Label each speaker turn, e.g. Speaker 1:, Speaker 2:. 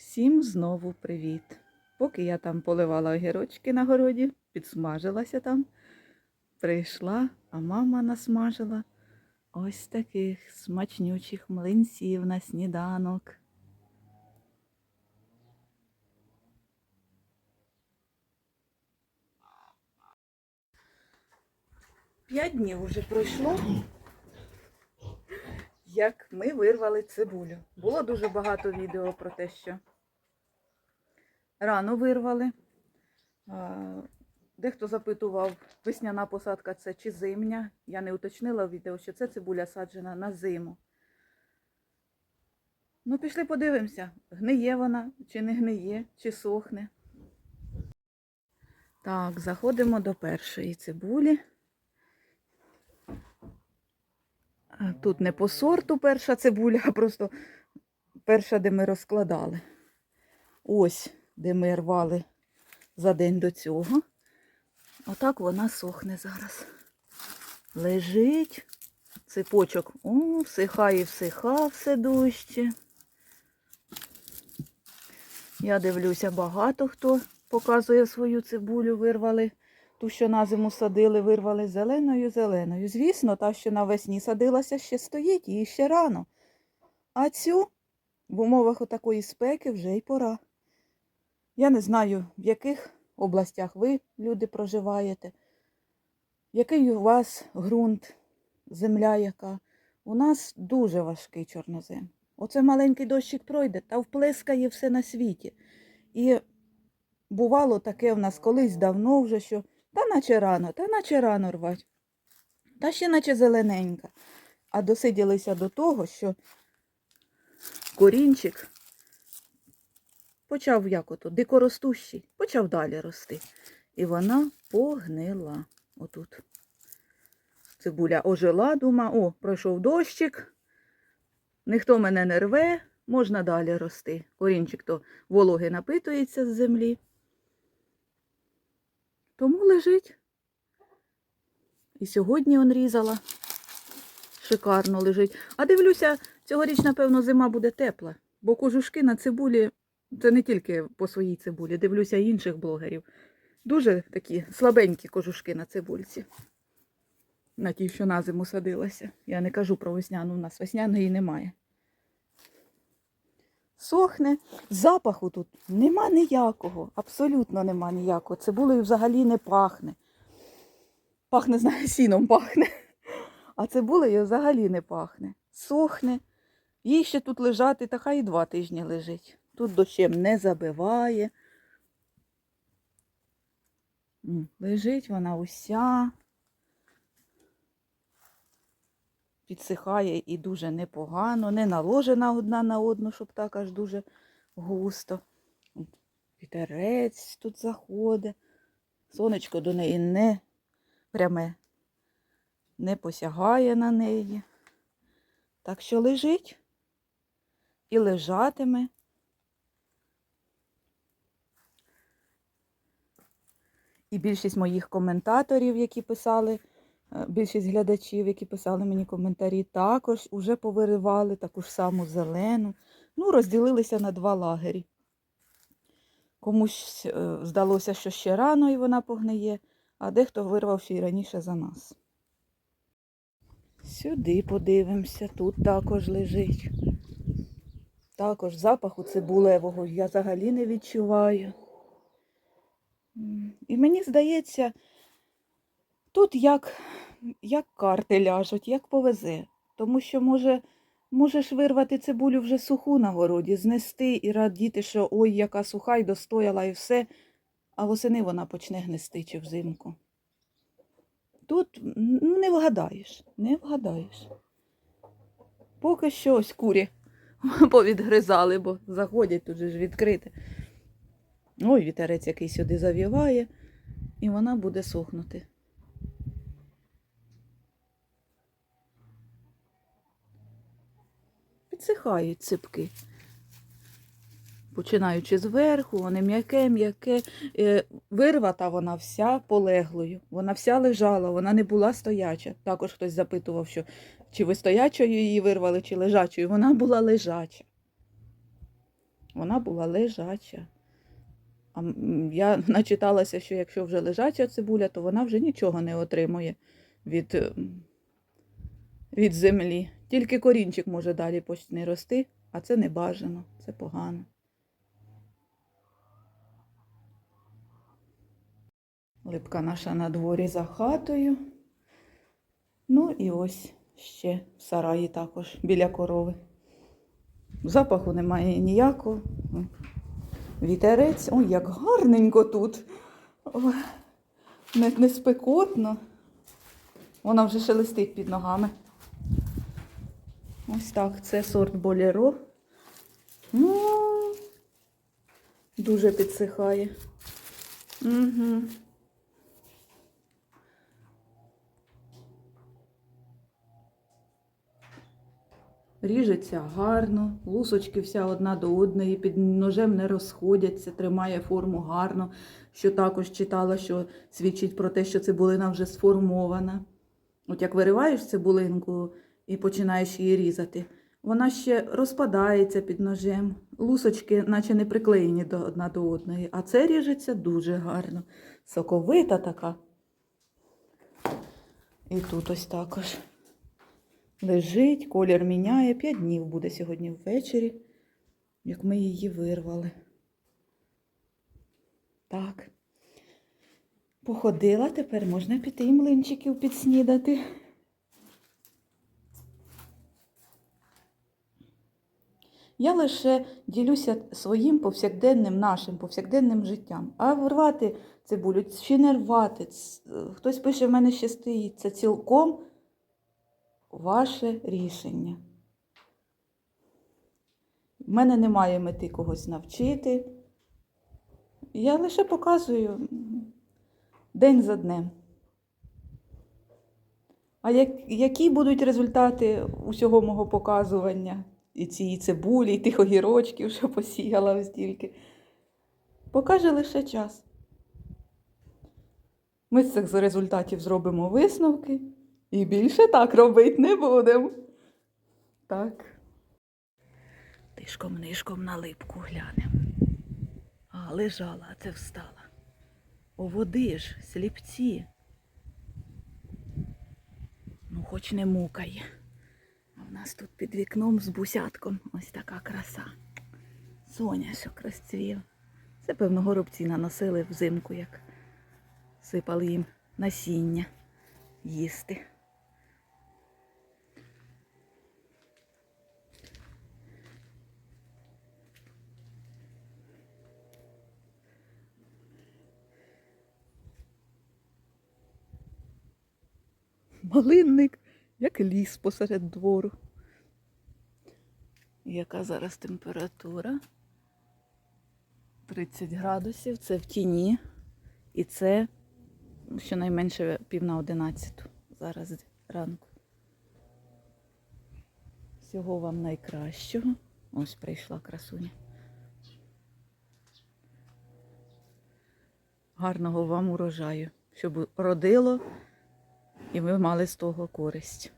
Speaker 1: Всім знову привіт! Поки я там поливала огірочки на городі, підсмажилася там, прийшла, а мама насмажила ось таких смачнючих млинців на сніданок. П'ять днів уже пройшло, як ми вирвали цибулю. Було дуже багато відео про те, що рано вирвали. Дехто запитував, весняна посадка це чи зимня. Я не уточнила в відео, що це цибуля саджена на зиму. Ну, пішли подивимося, гниє вона, чи не гниє, чи сохне. Так, заходимо до першої цибулі. Тут не по сорту перша цибуля, а просто перша, де ми розкладали. Ось, де ми рвали за день до цього. Отак вона сохне зараз. Лежить. Ципочок о, всихає, всиха все дужче. Я дивлюся, багато хто показує свою цибулю, вирвали. Ту, що на зиму садили, вирвали зеленою-зеленою. Звісно, та, що навесні садилася, ще стоїть, їй ще рано. А цю в умовах отакої спеки вже й пора. Я не знаю, в яких областях ви, люди, проживаєте, який у вас ґрунт, земля яка. У нас дуже важкий чорнозем. Оце маленький дощик пройде та вплескає все на світі. І бувало таке в нас колись давно вже, що та наче рано, та наче рано рвать, та ще наче зелененька. А досиділися до того, що корінчик почав як ото, дикоростущий, почав далі рости. І вона погнила отут. Цибуля ожила, дума, о, пройшов дощик, ніхто мене не рве, можна далі рости. Корінчик то вологи напитується з землі. Тому лежить. І сьогодні он різала. Шикарно лежить. А дивлюся, цьогоріч, напевно, зима буде тепла, бо кожушки на цибулі, це не тільки по своїй цибулі, дивлюся інших блогерів. Дуже такі слабенькі кожушки на цибульці. На тій, що на зиму садилася. Я не кажу про весняну, у нас весняної немає. Сохне. Запаху тут нема ніякого, абсолютно нема ніякого. Цибулею взагалі не пахне. Пахне, знаю, сіном пахне. А цибулею взагалі не пахне. Сохне. Їй ще тут лежати, та хай і два тижні лежить. Тут дощем не забиває. Лежить вона уся. Підсихає і дуже непогано, не наложена одна на одну, щоб так аж дуже густо. Вітерець тут заходить. Сонечко до неї не пряме, не посягає на неї. Так що лежить і лежатиме. І більшість моїх коментаторів, які писали, е, більшість глядачів, які писали мені коментарі, також уже повиривали таку ж саму зелену. Ну, розділилися на два лагері. Комусь е, здалося, що ще рано і вона погниє, а дехто вирвав ще й раніше за нас. Сюди подивимося, тут також лежить. Також запаху цибулевого я взагалі не відчуваю. І мені здається, тут як, як карти ляжуть, як повезе. Тому що може, можеш вирвати цибулю вже суху на городі, знести і радіти, що ой, яка суха й достояла і все, а восени вона почне гнести чи взимку. Тут ну, не вгадаєш, не вгадаєш. Поки що ось курі повідгризали, бо заходять тут же ж відкрите. Ой, вітерець який сюди завіває, і вона буде сохнути. Підсихають ципки. Починаючи зверху, вони м'яке, м'яке. Е, Вирвата вона вся полеглою. Вона вся лежала, вона не була стояча. Також хтось запитував, що чи ви стоячою її вирвали, чи лежачою. Вона була лежача. Вона була лежача. Я начиталася, що якщо вже лежача цибуля, то вона вже нічого не отримує від, ем, від землі. Тільки корінчик може далі почне рости, а це не бажано, це погано. Липка наша на дворі за хатою. Ну і ось ще в сараї також біля корови. Запаху немає ніякого. Вітерець. Ой, як гарненько тут. Не, не спекотно. Вона вже шелестить під ногами. Ось так, це сорт болеро. Ну, дуже підсихає. Угу. Ріжеться гарно, лусочки вся одна до одної, під ножем не розходяться, тримає форму гарно, що також читала, що свідчить про те, що цибулина вже сформована. От як вириваєш цибулинку і починаєш її різати, вона ще розпадається під ножем. Лусочки, наче не приклеєні до одна до одної, а це ріжеться дуже гарно. Соковита така. І тут ось також. Лежить, колір міняє. П'ять днів буде сьогодні ввечері, як ми її вирвали. Так. Походила, тепер можна піти і млинчиків підснідати. Я лише ділюся своїм повсякденним нашим повсякденним життям. А рвати цибулю чи не рвати. Хтось пише, в мене ще стоїть. Це цілком ваше рішення. В мене немає мети когось навчити. Я лише показую день за днем. А як, які будуть результати усього мого показування? І цієї цибулі, і тих огірочків, що посіяла ось. Покаже лише час. Ми з цих результатів зробимо висновки. І більше так робити не будемо. Так. Тишком нишком на липку глянем. А, лежала, а це встала. О, води ж, сліпці. Ну, хоч не мукає. А в нас тут під вікном з бусятком ось така краса. Соняшок розцвів. Це, певно, горобці наносили взимку, як сипали їм насіння їсти. Малинник, як ліс посеред двору. Яка зараз температура? 30 градусів, це в тіні. І це щонайменше пів на одинадцяту зараз ранку. Всього вам найкращого. Ось прийшла красуня. Гарного вам урожаю, щоб родило і ви мали з того користь.